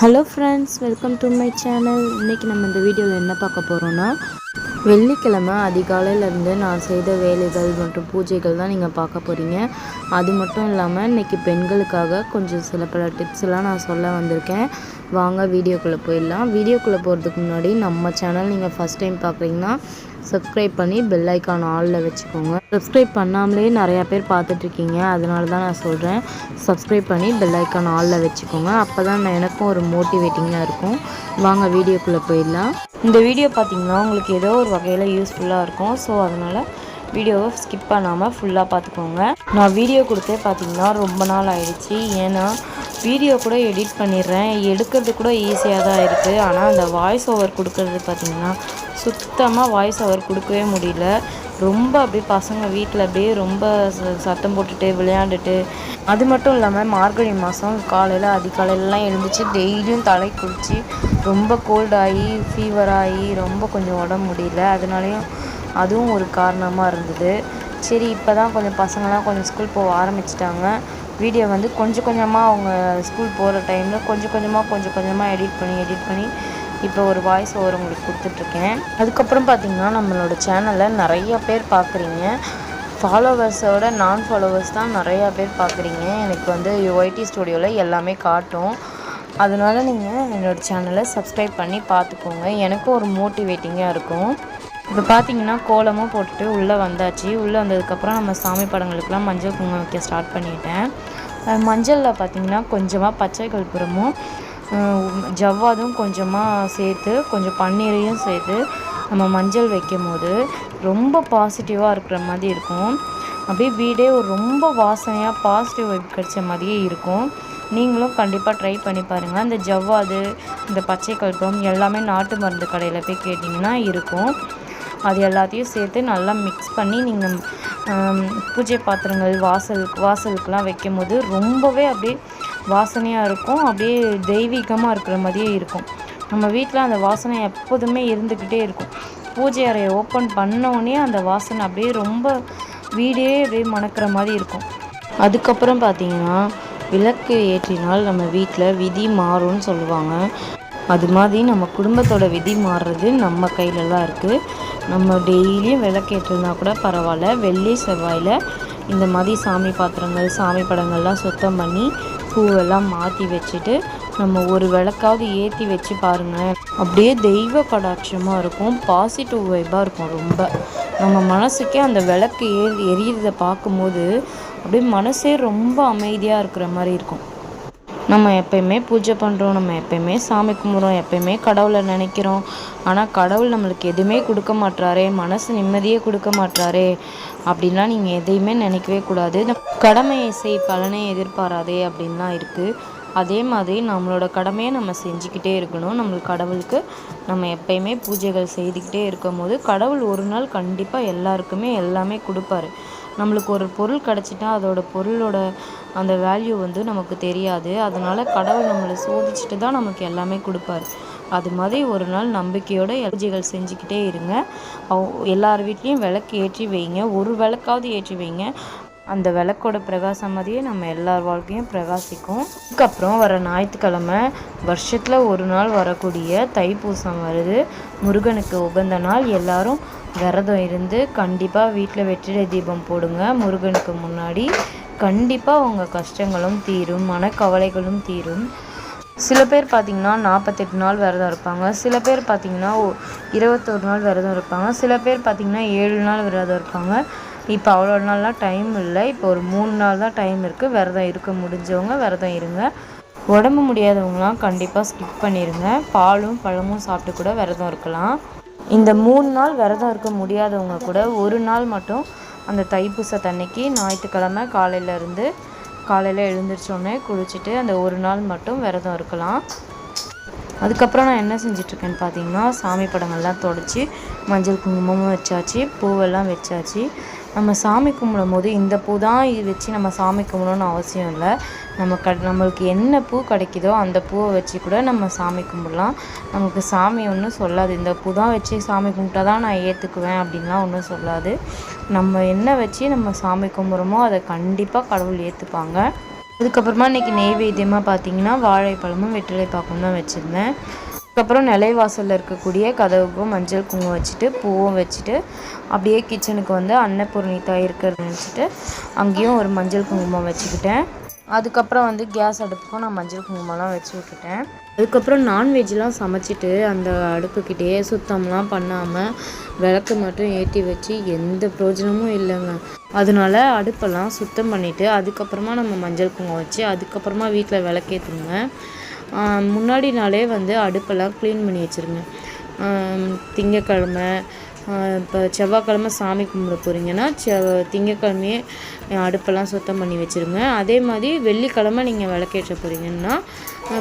Hello friends welcome to my channel இன்றைக்கி நம்ம இந்த வீடியோவில் என்ன பார்க்க போகிறோன்னா வெள்ளிக்கிழமை அதிகாலையிலேருந்து நான் செய்த வேலைகள் மற்றும் பூஜைகள் தான் நீங்கள் பார்க்க போகிறீங்க அது மட்டும் இல்லாமல் இன்றைக்கி பெண்களுக்காக கொஞ்சம் சில பல டிப்ஸ்லாம் நான் சொல்ல வந்திருக்கேன். வாங்க வீடியோக்குள்ளே போயிடலாம். வீடியோக்குள்ளே போகிறதுக்கு முன்னாடி நம்ம சேனல் நீங்கள் ஃபஸ்ட் டைம் பார்க்குறீங்கன்னா சப்ஸ்கிரைப் பண்ணி பெல் ஐக்கான் ஆலில் வச்சுக்கோங்க. சப்ஸ்கிரைப் பண்ணாமலே நிறையா பேர் பார்த்துட்ருக்கீங்க அதனால தான் நான் சொல்கிறேன் சப்ஸ்கிரைப் பண்ணி பெல் ஐக்கான் ஆலில் வச்சுக்கோங்க. அப்போ தான் எனக்கும் ஒரு மோட்டிவேட்டிங்காக இருக்கும். வாங்க வீடியோக்குள்ளே போயிடலாம். இந்த வீடியோ பார்த்திங்கன்னா உங்களுக்கு ஏதோ ஒரு வகையில் யூஸ்ஃபுல்லாக இருக்கும். ஸோ அதனால் வீடியோவை ஸ்கிப் பண்ணாமல் ஃபுல்லாக பார்த்துக்கோங்க நான் வீடியோ கொடுத்தே பார்த்தீங்கன்னா ரொம்ப நாள் ஆயிடுச்சு. ஏன்னா வீடியோ கூட எடிட் பண்ணிடுறேன். எடுக்கிறது கூட ஈஸியாக தான் இருக்குது ஆனால் அந்த வாய்ஸ் ஓவர் கொடுக்கறது பார்த்திங்கன்னா சுத்தமாக வாய்ஸ் அவர் கொடுக்கவே முடியல. ரொம்ப அப்படியே பசங்க வீட்டில் அப்படியே ரொம்ப சத்தம் போட்டுட்டு விளையாண்டுட்டு. அது மட்டும் இல்லாமல் மார்கழி மாதம் காலையில் அதிகாலையிலலாம் எழுந்துச்சு டெய்லியும் தலை குளித்து ரொம்ப கோல்டாகி ஃபீவராகி ஆகி ரொம்ப கொஞ்சம் உடம்பு முடியல. அதனாலையும் அதுவும் ஒரு காரணமாக இருந்தது. சரி இப்போ தான் கொஞ்சம் பசங்களாம் கொஞ்சம் ஸ்கூல் போக ஆரம்பிச்சிட்டாங்க. வீடியோ வந்து கொஞ்சம் கொஞ்சமாக அவங்க ஸ்கூல் போகிற டைமில் கொஞ்சம் கொஞ்சமாக கொஞ்சம் கொஞ்சமாக எடிட் பண்ணி எடிட் பண்ணி இப்போ ஒரு வாய்ஸ் ஓவர் உங்களுக்கு கொடுத்துட்ருக்கேன். அதுக்கப்புறம் பார்த்திங்கன்னா நம்மளோட சேனலில் நிறையா பேர் பார்க்குறீங்க. ஃபாலோவர்ஸோட நான் ஃபாலோவர்ஸ் தான் நிறையா பேர் பார்க்குறீங்க. எனக்கு வந்து ஒய்டி ஸ்டுடியோவில் எல்லாமே காட்டும். அதனால் நீங்கள் என்னோடய சேனலை சப்ஸ்கிரைப் பண்ணி பார்த்துக்கோங்க. எனக்கும் ஒரு மோட்டிவேட்டிங்காக இருக்கும். இப்போ பார்த்தீங்கன்னா கோலமும் போட்டுட்டு உள்ளே வந்தாச்சு. உள்ளே வந்ததுக்கப்புறம் நம்ம சாமி படங்களுக்கெல்லாம் மஞ்சள் குங்குமம் வைக்க ஸ்டார்ட் பண்ணிட்டேன். மஞ்சளில் பார்த்திங்கன்னா கொஞ்சமாக பச்சை கற்பூரமும் ஜவ்வாதும் கொஞ்சமாக சேர்த்து கொஞ்சம் பன்னீரையும் சேர்த்து நம்ம மஞ்சள் வைக்கும் போது ரொம்ப பாசிட்டிவாக இருக்கிற மாதிரி இருக்கும். அப்படியே வீடே ஒரு ரொம்ப வாசனையாக பாசிட்டிவ் வைப் கிடைச்ச மாதிரியே இருக்கும். நீங்களும் கண்டிப்பாக ட்ரை பண்ணி பாருங்கள் அந்த ஜவ்வாது இந்த பச்சை கல்பம் எல்லாமே நாட்டு மருந்து கடையில் போய் கேட்டிங்கன்னா இருக்கும். அது எல்லாத்தையும் சேர்த்து நல்லா மிக்ஸ் பண்ணி நீங்கள் பூஜை பாத்திரங்கள் வாசல் வாசலுக்கெலாம் வைக்கும் போது ரொம்பவே அப்படியே வாசனையாக இருக்கும். அப்படியே தெய்வீகமாக இருக்கிற மாதிரியே இருக்கும். நம்ம வீட்டில் அந்த வாசனை எப்போதுமே இருந்துக்கிட்டே இருக்கும். பூஜை அறையை ஓப்பன் பண்ணோடனே அந்த வாசனை அப்படியே ரொம்ப வீடே அப்படியே மணக்கிற மாதிரி இருக்கும். அதுக்கப்புறம் பார்த்தீங்கன்னா விளக்கு ஏற்றினால் நம்ம வீட்டில் விதி மாறும்னு சொல்லுவாங்க. அது மாதிரி நம்ம குடும்பத்தோட விதி மாறுறது நம்ம கையில் தான் இருக்குது நம்ம டெய்லியும் விளக்கேற்றினா கூட பரவாயில்ல. வெள்ளி செவ்வாயில் இந்த மாதிரி சாமி பாத்திரங்கள் சாமி படங்கள்லாம் சுத்தம் பண்ணி பூவெல்லாம் மாற்றி வச்சுட்டு நம்ம ஒரு விளக்காவது ஏற்றி வச்சு பாருங்கள் அப்படியே தெய்வ கடாட்சமாக இருக்கும். பாசிட்டிவ் வைப்பாக இருக்கும் ரொம்ப. நம்ம மனசுக்கே அந்த விளக்கு ஏ எரியிறதை பார்க்கும்போது அப்படியே மனசே ரொம்ப அமைதியாக இருக்கிற மாதிரி இருக்கும். நம்ம எப்பயுமே பூஜை பண்ணுறோம் நம்ம எப்பயுமே சாமி கும்பிட்றோம் எப்பயுமே கடவுளை நினைக்கிறோம். ஆனால் கடவுள் நம்மளுக்கு எதுவுமே கொடுக்க மாட்டாரே மனசு நிம்மதியே கொடுக்க மாட்டாரே அப்படின்லாம் நீங்கள் எதையுமே நினைக்கவே கூடாது. கடமையை செய் பலனை எதிர்பாராதே அப்படின்லாம் இருக்குது அதே மாதிரி நம்மளோட கடமையை நம்ம செஞ்சுக்கிட்டே இருக்கணும். நம்மளுக்கு கடவுளுக்கு நம்ம எப்பயுமே பூஜைகள் செய்துக்கிட்டே இருக்கும் போது கடவுள் ஒரு நாள் கண்டிப்பாக எல்லாருக்குமே எல்லாமே கொடுப்பாரு. நம்மளுக்கு ஒரு பொருள் கிடச்சிட்டா அதோட பொருளோட அந்த வேல்யூ வந்து நமக்கு தெரியாது. அதனால் கடவுள் நம்மளை சோதிச்சுட்டு தான் நமக்கு எல்லாமே கொடுப்பாரு. அது மாதிரி ஒரு நாள் நம்பிக்கையோட பூஜைகள் செஞ்சுக்கிட்டே இருங்க. எல்லார் வீட்லேயும் விளக்கு ஏற்றி வைங்க. ஒரு விளக்காவது ஏற்றி வைங்க. அந்த விளக்கோட பிரகாசம் மாதிரியே நம்ம எல்லார் வாழ்க்கையும் பிரகாசிக்கும். அதுக்கப்புறம் வர ஞாயிற்றுக்கிழமை வருஷத்தில் ஒரு நாள் வரக்கூடிய தைப்பூசம் வருது. முருகனுக்கு உகந்த நாள். எல்லாரும் விரதம் இருந்து கண்டிப்பாக வீட்டில் வெற்றிலை தீபம் போடுங்க. முருகனுக்கு முன்னாடி கண்டிப்பாக உங்கள் கஷ்டங்களும் தீரும் மனக்கவலைகளும் தீரும். சில பேர் பார்த்திங்கன்னா நாற்பத்தெட்டு நாள் விரதம் இருப்பாங்க. சில பேர் பார்த்திங்கன்னா இருபத்தொரு நாள் விரதம் இருப்பாங்க. சில பேர் பார்த்திங்கன்னா ஏழு நாள் விரதம் இருப்பாங்க. இப்போ அவ்வளோ நாள்லாம் டைம் இல்லை. இப்போ ஒரு மூணு நாள் தான் டைம் இருக்குது விரதம் இருக்க முடிஞ்சவங்க விரதம் இருங்க. உடம்பு முடியாதவங்களாம் கண்டிப்பாக ஸ்கிப் பண்ணிடுங்க பாலும் பழமும் சாப்பிட்டு கூட விரதம் இருக்கலாம். இந்த மூணு நாள் விரதம் இருக்க முடியாதவங்க கூட ஒரு நாள் மட்டும் அந்த தைப்பூசத்தன்னைக்கு ஞாயிற்றுக்கிழமை காலையிலேருந்து காலையில் எழுந்திரிச்சோடனே குளிச்சுட்டு அந்த ஒரு நாள் மட்டும் விரதம் இருக்கலாம். அதுக்கப்புறம் நான் என்ன செஞ்சிட்ருக்கேன்னு பார்த்தீங்கன்னா சாமி படங்கள்லாம் தொடச்சி மஞ்சள் குங்குமமும் வச்சாச்சு பூவெல்லாம் வச்சாச்சு. நம்ம சாமி கும்பிடும் போது இந்த பூ தான் இது வச்சு நம்ம சாமி கும்பிடணும்னு அவசியம் இல்லை. நம்ம க நம்மளுக்கு என்ன பூ கிடைக்குதோ அந்த பூவை வச்சு கூட நம்ம சாமி கும்பிடலாம். நமக்கு சாமி ஒன்றும் சொல்லாது. இந்த பூ தான் வச்சு சாமி கும்பிட்டா தான் நான் ஏற்றுக்குவேன் அப்படின்லாம் ஒன்றும் சொல்லாது. நம்ம என்ன வச்சு நம்ம சாமி கும்பிட்றோமோ அதை கண்டிப்பாக கடவுள் ஏற்றுப்பாங்க அதுக்கப்புறமா இன்றைக்கி நெய்வேத்தியமாக பார்த்தீங்கன்னா வாழைப்பழமும் வெற்றிலை பாக்கும் தான் வச்சுருந்தேன். அதுக்கப்புறம் நிலைவாசலில் இருக்கக்கூடிய கதவுக்கும் மஞ்சள் குங்குமம் வச்சுட்டு பூவும் வச்சுட்டு அப்படியே கிச்சனுக்கு வந்து அன்னபூர்ணி தாய் இருக்கிறத நினச்சிட்டு அங்கேயும் ஒரு மஞ்சள் குங்குமம் வச்சுக்கிட்டேன். அதுக்கப்புறம் வந்து கேஸ் அடுப்புக்கும் நான் மஞ்சள் குங்குமம்லாம் வச்சு விட்டுட்டேன். அதுக்கப்புறம் நான்வெஜ்லாம் சமைச்சிட்டு அந்த அடுப்புக்கிட்டேயே சுத்தம்லாம் பண்ணாமல் விளக்கு மட்டும் ஏற்றி வச்சு எந்த பிரயோஜனமும் இல்லைங்க. அதனால அடுப்பெல்லாம் சுத்தம் பண்ணிவிட்டு அதுக்கப்புறமா நம்ம மஞ்சள் குங்குமம் வச்சு அதுக்கப்புறமா வீட்டில் விளக்கேற்றுங்க முன்னாடி நாளே வந்து அடுப்பெல்லாம் க்ளீன் பண்ணி வச்சுருங்க. திங்கக்கிழமை இப்போ செவ்வாய்க்கிழமை சாமி கும்பிட போகிறீங்கன்னா செ திங்கக்கிழமையே அடுப்பெல்லாம் சுத்தம் பண்ணி வச்சுருங்க. அதே மாதிரி வெள்ளிக்கிழமை நீங்கள் விளக்கேற்ற போகிறீங்கன்னா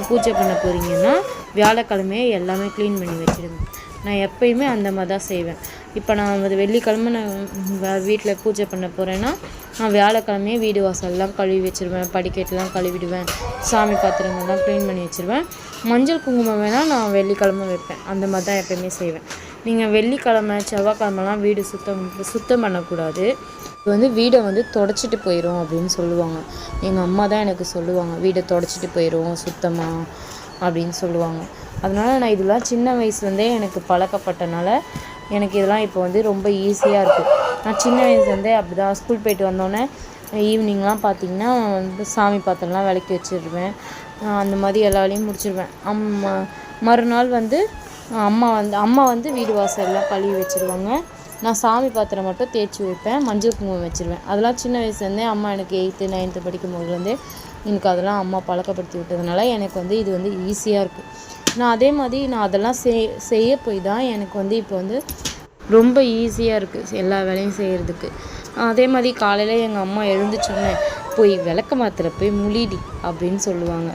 பூஜை பண்ண போகிறீங்கன்னா வியாழக்கிழமையே எல்லாமே க்ளீன் பண்ணி வச்சுருங்க. நான் எப்பயுமே அந்த மாதிரி தான் செய்வேன். இப்போ நான் அது வெள்ளிக்கிழமை நான் வீட்டில் பூஜை பண்ண போகிறேன்னா நான் வியாழக்கிழமையே வீடு வாசல்லாம் கழுவி வச்சுருவேன். படிக்கட்டுலாம் கழுவிடுவேன். சாமி பாத்திரங்கள்லாம் க்ளீன் பண்ணி வச்சுருவேன். மஞ்சள் குங்குமம் வேணால் நான் வெள்ளிக்கிழமை வைப்பேன். அந்த மாதிரி தான் எப்பயுமே செய்வேன். நீங்கள் வெள்ளிக்கிழமை செவ்வாய்க்கிழமெல்லாம் வீடு சுத்தம் சுத்தம் பண்ணக்கூடாது. இது வந்து வீடை வந்து தொடச்சிட்டு போயிடும் அப்படின்னு சொல்லுவாங்க. எங்கள் அம்மா தான் எனக்கு சொல்லுவாங்க. வீடை தொடச்சிட்டு போயிடும் சுத்தமாக அப்படின்னு சொல்லுவாங்க. அதனால் நான் இதெல்லாம் சின்ன வயசுலேருந்தே எனக்கு பழக்கப்பட்டனால எனக்கு இதெல்லாம் இப்போ வந்து ரொம்ப ஈஸியாக இருக்குது நான் சின்ன வயசுலேருந்தே அப்படி தான் ஸ்கூல் போயிட்டு வந்தோடனே ஈவினிங்லாம் பார்த்திங்கன்னா வந்து சாமி பாத்திரம்லாம் விளக்கி வச்சிடுவேன் அந்த மாதிரி எல்லா வேலையும் முடிச்சிடுவேன் அம்மா மறுநாள் வந்து அம்மா வந்து அம்மா வந்து வீடு வாசல்லாம் கழுவி வச்சுருவாங்க. நான் சாமி பாத்திரம் மட்டும் தேய்ச்சி வைப்பேன். மஞ்சள் குங்குமம் வச்சுருவேன். அதெல்லாம் சின்ன வயசுலேருந்தே அம்மா எனக்கு எயித்து நைன்த்து படிக்கும் போதுலேருந்தே எனக்கு அதெல்லாம் அம்மா பழக்கப்படுத்தி விட்டதுனால எனக்கு வந்து இது வந்து ஈஸியாக இருக்குது நான் அதே மாதிரி நான் அதெல்லாம் செய் செய்ய போய் தான் எனக்கு வந்து இப்போ வந்து ரொம்ப ஈஸியாக இருக்குது எல்லா வேலையும் செய்கிறதுக்கு அதே மாதிரி காலையில் எங்கள் அம்மா எழுந்துச்சோன்னே போய் விளக்க மாத்தில் போய் முழிடி அப்படின்னு சொல்லுவாங்க.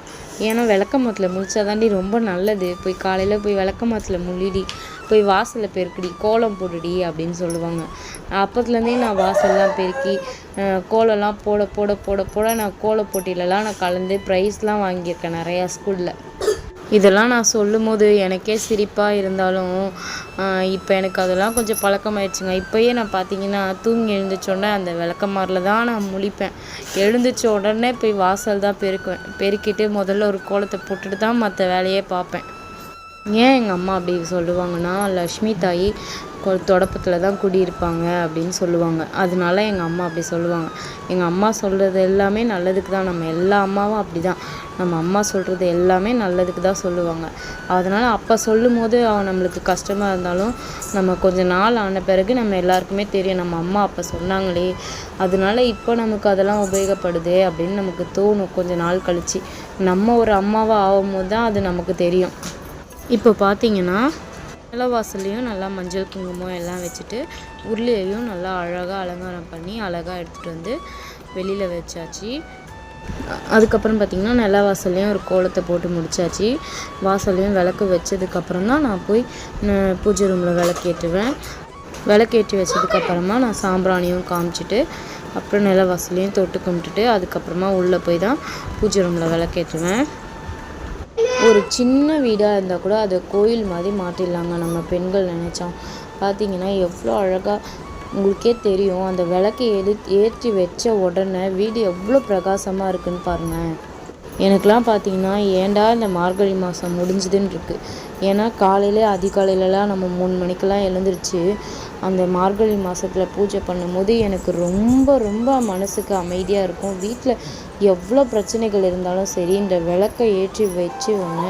ஏன்னா விளக்க மாத்தில் முழிச்சா தாண்டி ரொம்ப நல்லது. போய் காலையில் போய் விளக்க மாத்தில் முழிடி போய் வாசலில் பெருக்கடி கோலம் போடுடி அப்படின்னு சொல்லுவாங்க. அப்போத்துலேருந்தே நான் வாசல்லாம் பெருக்கி கோலம்லாம் போட போட போட போட நான் கோல போட்டியிலலாம் நான் கலந்து ப்ரைஸ்லாம் வாங்கியிருக்கேன் நிறையா ஸ்கூலில் இதெல்லாம் நான் சொல்லும் போது எனக்கே சிரிப்பாக இருந்தாலும் இப்போ எனக்கு அதெல்லாம் கொஞ்சம் பழக்கமாயிடுச்சுங்க. இப்போயே நான் பார்த்தீங்கன்னா தூங்கி எழுந்திரிச்சோடனே அந்த விளக்கமாரில் தான் நான் முழிப்பேன். எழுந்திரிச்ச உடனே போய் வாசல் தான் பெருக்குவேன். பெருக்கிட்டு முதல்ல ஒரு கோலத்தை போட்டுட்டு தான் மற்ற வேலையே பார்ப்பேன். ஏன் எங்கள் அம்மா அப்படி சொல்லுவாங்கன்னா லக்ஷ்மி தாயி தொடப்பத்தில் தான் குடியிருப்பாங்க அப்படின்னு சொல்லுவாங்க. அதனால எங்கள் அம்மா அப்படி சொல்லுவாங்க. எங்கள் அம்மா சொல்கிறது எல்லாமே நல்லதுக்கு தான். நம்ம எல்லா அம்மாவும் அப்படி தான் நம்ம அம்மா சொல்கிறது எல்லாமே நல்லதுக்கு தான் சொல்லுவாங்க. அதனால் அப்போ சொல்லும் போது அவன் நம்மளுக்கு கஷ்டமாக இருந்தாலும் நம்ம கொஞ்ச நாள் ஆன பிறகு நம்ம எல்லாருக்குமே தெரியும். நம்ம அம்மா அப்போ சொன்னாங்களே. அதனால இப்போ நமக்கு அதெல்லாம் உபயோகப்படுது அப்படின்னு நமக்கு தோணும். கொஞ்ச நாள் கழித்து நம்ம ஒரு அம்மாவாக ஆகும்போது தான் அது நமக்கு தெரியும். இப்போ பார்த்தீங்கன்னா நிலவாசல்லையும் நல்லா மஞ்சள் குங்குமம் எல்லாம் வச்சுட்டு உருளையையும் நல்லா அழகாக அலங்காரம் பண்ணி அழகாக எடுத்துகிட்டு வந்து வெளியில் வச்சாச்சு. அதுக்கப்புறம் பார்த்திங்கன்னா நில வாசல்லையும் ஒரு கோலத்தை போட்டு முடிச்சாச்சு. வாசல்லையும் விளக்கு வச்சதுக்கப்புறம் தான் நான் போய் பூஜை ரூமில் விளக்கேற்றுவேன் விளக்கேற்றி வச்சதுக்கப்புறமா நான் சாம்பிராணியும் காமிச்சிட்டு அப்புறம் நில வாசலையும் தொட்டு கும்பிட்டுட்டு அதுக்கப்புறமா உள்ளே போய் தான் பூஜை ரூமில் விளக்கேற்றுவேன் ஒரு சின்ன வீடாக இருந்தால் கூட அதை கோயில் மாதிரி மாற்றிடலாங்க நம்ம பெண்கள் நினச்சா. பார்த்தீங்கன்னா எவ்வளோ அழகாக உங்களுக்கே தெரியும். அந்த விளக்கை எடு ஏற்றி வச்ச உடனே வீடு எவ்வளோ பிரகாசமாக இருக்குன்னு பாருங்கள் எனக்கெலாம் பார்த்தீங்கன்னா ஏன்டா இந்த மார்கழி மாதம் முடிஞ்சுதுன்னு இருக்குது ஏன்னா காலையில் அதிகாலையிலலாம் நம்ம மூணு மணிக்கெல்லாம் எழுந்திரிச்சு அந்த மார்கழி மாதத்தில் பூஜை பண்ணும்போது எனக்கு ரொம்ப ரொம்ப மனதுக்கு அமைதியாக இருக்கும். வீட்டில் எவ்வளோ பிரச்சனைகள் இருந்தாலும் சரி இந்த விளக்கை ஏற்றி வச்சு ஒன்று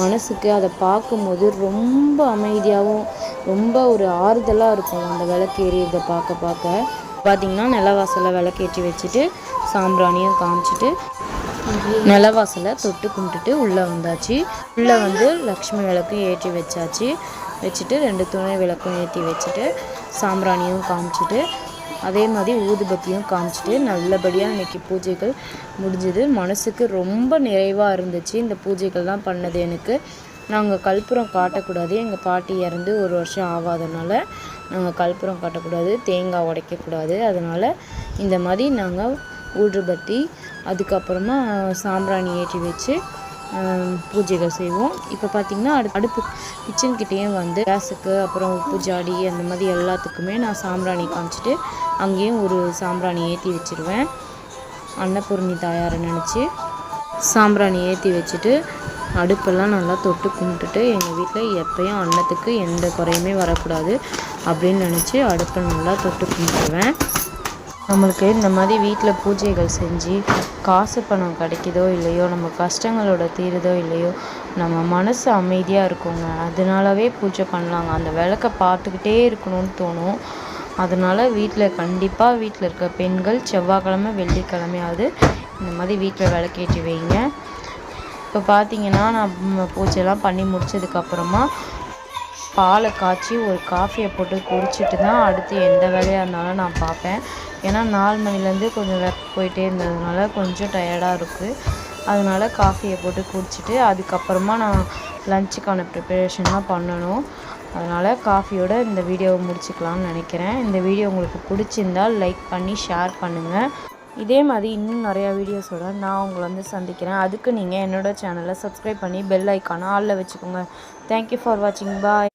மனதுக்கு அதை பார்க்கும்போது ரொம்ப அமைதியாகவும் ரொம்ப ஒரு ஆறுதலாக இருக்கும் அந்த விளக்கு ஏறியதை பார்க்க பார்க்க. பார்த்திங்கன்னா நிலவாசலில் விளக்கேற்றி வச்சுட்டு சாம்பிராணியும் காமிச்சிட்டு நிலவாசலை தொட்டு கும்பிட்டுட்டு உள்ளே வந்தாச்சு. உள்ளே வந்து லக்ஷ்மி விளக்கும் ஏற்றி வச்சாச்சு. வச்சுட்டு ரெண்டு துணை விளக்கும் ஏற்றி வச்சுட்டு சாம்பிராணியும் காமிச்சிட்டு அதே மாதிரி ஊதுபத்தியும் காமிச்சிட்டு நல்லபடியாக இன்றைக்கி பூஜைகள் முடிஞ்சுது. மனசுக்கு ரொம்ப நிறைவாக இருந்துச்சு. இந்த பூஜைகள்லாம் பண்ணது எனக்கு. நாங்கள் கற்பூரம் காட்டக்கூடாது. எங்கள் பாட்டி இறந்து ஒரு வருஷம் ஆகாதனால நாங்கள் கற்பூரம் காட்டக்கூடாது. தேங்காய் உடைக்கக்கூடாது. அதனால் இந்த மாதிரி நாங்கள் ஊதுபத்தி அதுக்கப்புறமா சாம்பிராணி ஏற்றி வச்சு பூஜைகள் செய்வோம். இப்போ பார்த்திங்கன்னா அடு அடுப்பு கிச்சன்கிட்டேயும் வந்து கேஸுக்கு அப்புறம் உப்பு ஜாடி அந்த மாதிரி எல்லாத்துக்குமே நான் சாம்பிராணி காமிச்சிட்டு அங்கேயும் ஒரு சாம்பிராணி ஏற்றி வச்சுருவேன். அன்னபூர்ணி தாயாரை நினச்சி சாம்பிராணி ஏற்றி வச்சுட்டு அடுப்பெல்லாம் நல்லா தொட்டு கும்பிட்டுட்டு எங்கள் வீட்டில் எப்பயும் அன்னத்துக்கு எந்த குறையுமே வரக்கூடாது அப்படின்னு நினச்சி அடுப்பை நல்லா தொட்டு கும்பிடுவேன். நம்மளுக்கு இந்த மாதிரி வீட்டில் பூஜைகள் செஞ்சு காசு பணம் கிடைக்குதோ இல்லையோ நம்ம கஷ்டங்களோட தீருதோ இல்லையோ நம்ம மனசு அமைதியாக இருக்குங்க. அதனாலவே பூஜை பண்ணலாங்க அந்த விளக்க பார்த்துக்கிட்டே இருக்கணும்னு தோணும். அதனால் வீட்டில் கண்டிப்பாக வீட்டில் இருக்க பெண்கள் செவ்வாய்க்கிழமை வெள்ளிக்கிழமையாவது இந்த மாதிரி வீட்டில் விளக்கேற்றி வைங்க. இப்போ பார்த்தீங்கன்னா நான் பூஜைலாம் பண்ணி முடிச்சதுக்கப்புறமா பாலை காய்ச்சி ஒரு காஃபியை போட்டு குடிச்சிட்டு தான் அடுத்து எந்த வேலையாக இருந்தாலும் நான் பார்ப்பேன். ஏன்னா நாலு மணிலேருந்து கொஞ்சம் ஒர்க் போயிட்டே இருந்ததுனால கொஞ்சம் டயர்டாக இருக்குது அதனால காஃபியை போட்டு குடிச்சிட்டு அதுக்கப்புறமா நான் லஞ்சுக்கான ப்ரிப்பரேஷன்லாம் பண்ணணும். அதனால் காஃபியோட இந்த வீடியோவை முடிச்சுக்கலாம்னு நினைக்கிறேன். இந்த வீடியோ உங்களுக்கு பிடிச்சிருந்தால் லைக் பண்ணி ஷேர் பண்ணுங்கள் இதே மாதிரி இன்னும் நிறையா வீடியோஸோட நான் உங்களை வந்து சந்திக்கிறேன். அதுக்கு நீங்கள் என்னோட சேனலை சப்ஸ்கிரைப் பண்ணி பெல் ஐக்கானை ஆளில் வச்சுக்கோங்க. தேங்க்யூ ஃபார் வாட்சிங் பாய்